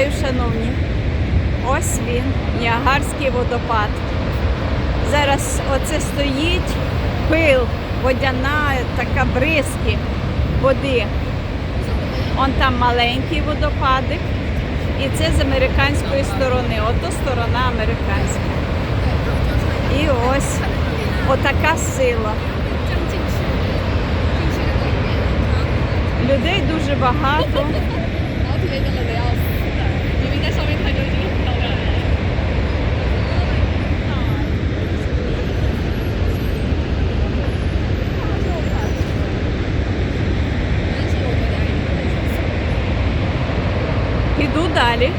Вітаю, шановні. Ось він, Ніагарський водопад. Зараз оце стоїть пил, водяна, така бризки води. Он там маленький водопадик. І це з американської сторони. Ото сторона американська. І ось отака сила. Людей дуже багато. Піду далі.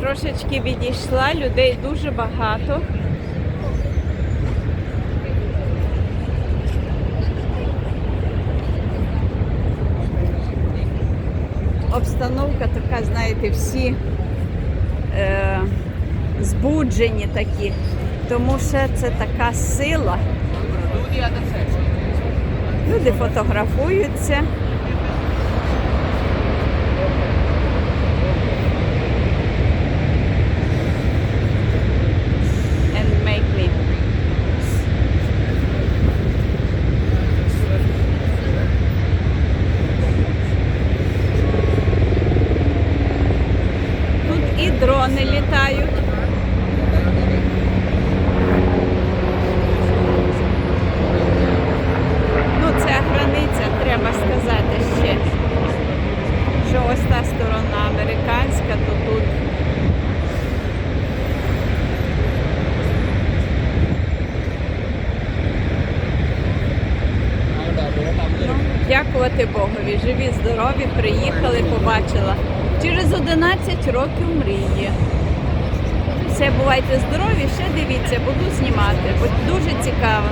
Трошечки відійшла, людей дуже багато. Обстановка така, знаєте, всі е, збуджені такі, тому що це така сила. Люди фотографуються. and make me. Тут і дрони літають. Ну, це границя, треба сказати ще. Що ось та сторона американська, то тут Ну, дякувати Богові. Живі, здорові, приїхали, побачила. Через 11 років мрії. Все, бувайте здорові, ще дивіться, буду знімати, бо дуже цікаво.